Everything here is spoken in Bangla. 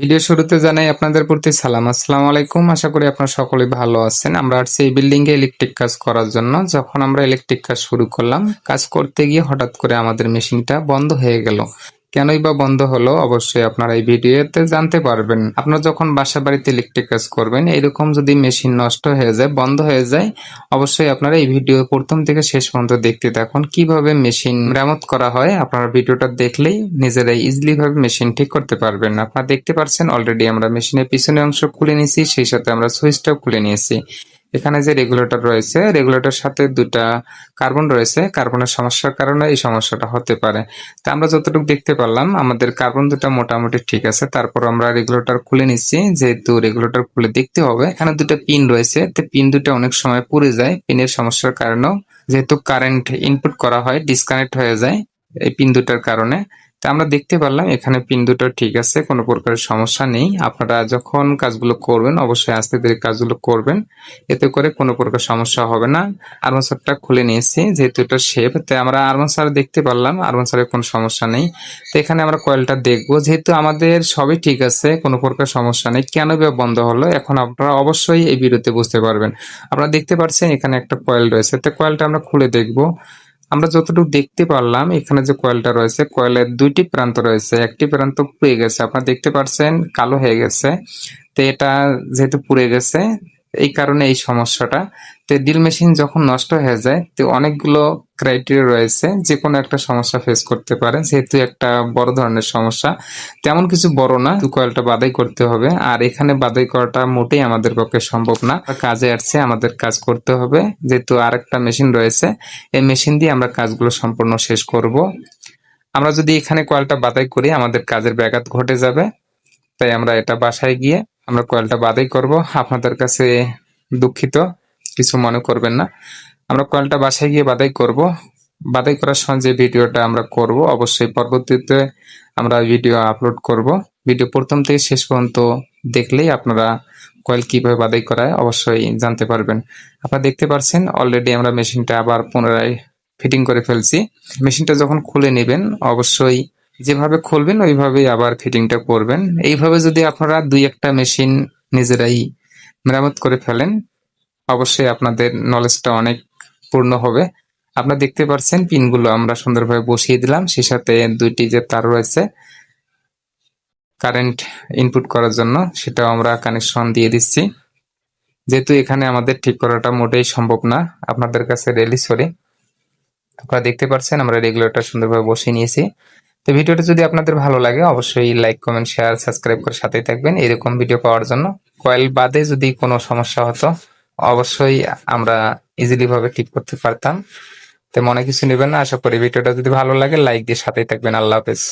ভিডিও শুরুতে জানাই আপনাদের প্রতি সালাম। আসসালামু আলাইকুম। আশা করি আপনারা সকলে ভালো আছেন। আমরা আর সেই বিল্ডিং এ ইলেকট্রিক কাজ করার জন্য যখন আমরা ইলেকট্রিক কাজ শুরু করলাম, কাজ করতে গিয়ে হঠাৎ করে আমাদের মেশিনটা বন্ধ হয়ে গেল। কেনই বা বন্ধ হলো, অবশ্যই আপনারা এই ভিডিওতে জানতে পারবেন। আপনারা যখন বাসা বাড়িতে ইলেকট্রিক কাজ করবেন, এরকম যদি মেশিন নষ্ট হয়ে যায়, বন্ধ হয়ে যায়, অবশ্যই আপনারা এই ভিডিও প্রথম থেকে শেষ পর্যন্ত দেখতে থাকুন। কীভাবে মেশিন মেরামত করা হয়, আপনারা ভিডিওটা দেখলেই নিজেরাই ইজিলি ভাবে মেশিন ঠিক করতে পারবেন। আপনারা দেখতে পাচ্ছেন অলরেডি আমরা মেশিনের পিছনের অংশ খুলে নিয়েছি, সেই সাথে আমরা সুইচটাও খুলে নিয়েছি। এখানে যে রেগুলেটর রয়েছে রেগুলেটর সাথে দুটা কার্বন রয়েছে। কার্বনের সমস্যার কারণে এই সমস্যাটা হতে পারে। তা আমরা যতটুকু দেখতে পারলাম, আমাদের কার্বন দুটা মোটামুটি ঠিক আছে। তারপর আমরা রেগুলেটর খুলে নিচ্ছি, যেহেতু রেগুলেটর খুলে দেখতে হবে। এখানে দুটো পিন রয়েছে। তো পিন দুটা অনেক সময় পুড়ে যায় পিনের সমস্যার কারণেও। যেহেতু কারেন্ট ইনপুট করা হয় ডিসকানেক্ট হয়ে যায় এই পিন দুটার কারণে। তা আমরা দেখতে পারলাম, এখানে পিন দুটো ঠিক আছে, কোনো প্রকারের সমস্যা নেই। আপনারা যখন কাজগুলো করবেন, অবশ্যই আস্তে ধীরে কাজগুলো করবেন। এতে করে কোনো প্রকার সমস্যা হবে না। আর্মাসারটা খুলে নিয়েছি, যেহেতু এটা শেপ তাই আমরা আর্মাসার দেখতে পারলাম আর্মাসারের কোনো সমস্যা নেই। তো এখানে আমরা কয়েলটা দেখব, যেহেতু আমাদের সবই ঠিক আছে, কোনো প্রকার সমস্যা নেই। কেন বন্ধ হলো, এখন আপনারা অবশ্যই এই ভিডিওতে বুঝতে পারবেন। আপনারা দেখতে পাচ্ছেন এখানে একটা কয়েল রয়েছে, তো কয়েলটা আমরা খুলে দেখব। আমরা যতটুকু দেখতে পারলাম, এখানে যে কয়েলটা রয়েছে কয়েলের দুইটি প্রান্ত রয়েছে। একটি প্রান্ত পুড়ে গেছে, আপনারা দেখতে পাচ্ছেন কালো হয়ে গেছে। তো এটা যেহেতু পুড়ে গেছে এই কারণে এই সমস্যাটা। তো ড্রিল মেশিন যখন নষ্ট হয়ে যায়, তো অনেকগুলো ক্রাইটেরিয়া রয়েছে যে কোনো একটা সমস্যা ফেস করতে পারে যেহেতু একটা বড় ধরনের সমস্যা। তেমন কিছু বড় না কয়েলটা বাদাই করতে হবে, আর এখানে বাদাই করাটা মোটেই আমাদের পক্ষে সম্ভব না। কাজে আসছে, আমাদের কাজ করতে হবে। যেহেতু আর একটা মেশিন রয়েছে, এই মেশিন দিয়ে আমরা কাজগুলো সম্পূর্ণ শেষ করব। আমরা যদি এখানে কয়েলটা বাদাই করি, আমাদের কাজের ব্যাঘাত ঘটে যাবে। তাই আমরা এটা বাসায় গিয়ে আমরা কয়েলটা বাদাই করব। আপনাদের কাছে দুঃখিত, কিছু মনে করবেন না। আমরা কয়েলটা বাসায় গিয়ে বাদাই করব। বাদাই করার সময় যে ভিডিওটা আমরা করব, অবশ্যই পরবর্তীতে আমরা ভিডিও আপলোড করব। ভিডিও প্রথম থেকে শেষ পর্যন্ত দেখলেই আপনারা কয়েল কীভাবে বাদাই করায় অবশ্যই জানতে পারবেন। আপনারা দেখতে পাচ্ছেন অলরেডি আমরা মেশিনটা আবার পুনরায় ফিটিং করে ফেলছি। মেশিনটা যখন খুলে নেবেন, অবশ্যই যেভাবে খুলবেন ওইভাবেই আবার ফিটিংটা করবেন। এইভাবে যদি আপনারা দুই একটা মেশিন নিজেরাই মেরামত করে ফেলেন অবশ্যই আপনাদের নলেজটা অনেক পূর্ণ হবে। আপনারা দেখতে পাচ্ছেন পিনগুলো আমরা সুন্দরভাবে বসিয়ে দিলাম। সেই সাথে দুইটি যে তার রয়েছে কারেন্ট ইনপুট করার জন্য সেটাও আমরা কানেকশন দিয়ে দিচ্ছি। যেহেতু এখানে আমাদের ঠিক করাটা মোটেই সম্ভব না আপনাদের কাছে রেলি সরি আপনারা দেখতে পাচ্ছেন আমরা রেগুলেটর সুন্দরভাবে বসিয়ে নিয়েছি। তো ভিডিওটা যদি আপনাদের ভালো লাগে, অবশ্যই লাইক কমেন্ট শেয়ার সাবস্ক্রাইব করে সাথেই থাকবেন। এরকম ভিডিও পাওয়ার জন্য কয়েল বাদে যদি কোনো সমস্যা হতো, অবশ্যই আমরা ইজিলি ভাবে ঠিক করতে পারতাম। তো মনে কিছু নেবেন না, আশা করি ভিডিওটা যদি ভালো লাগে লাইক দিয়ে সাথেই থাকবেন। আল্লাহ হাফেজ।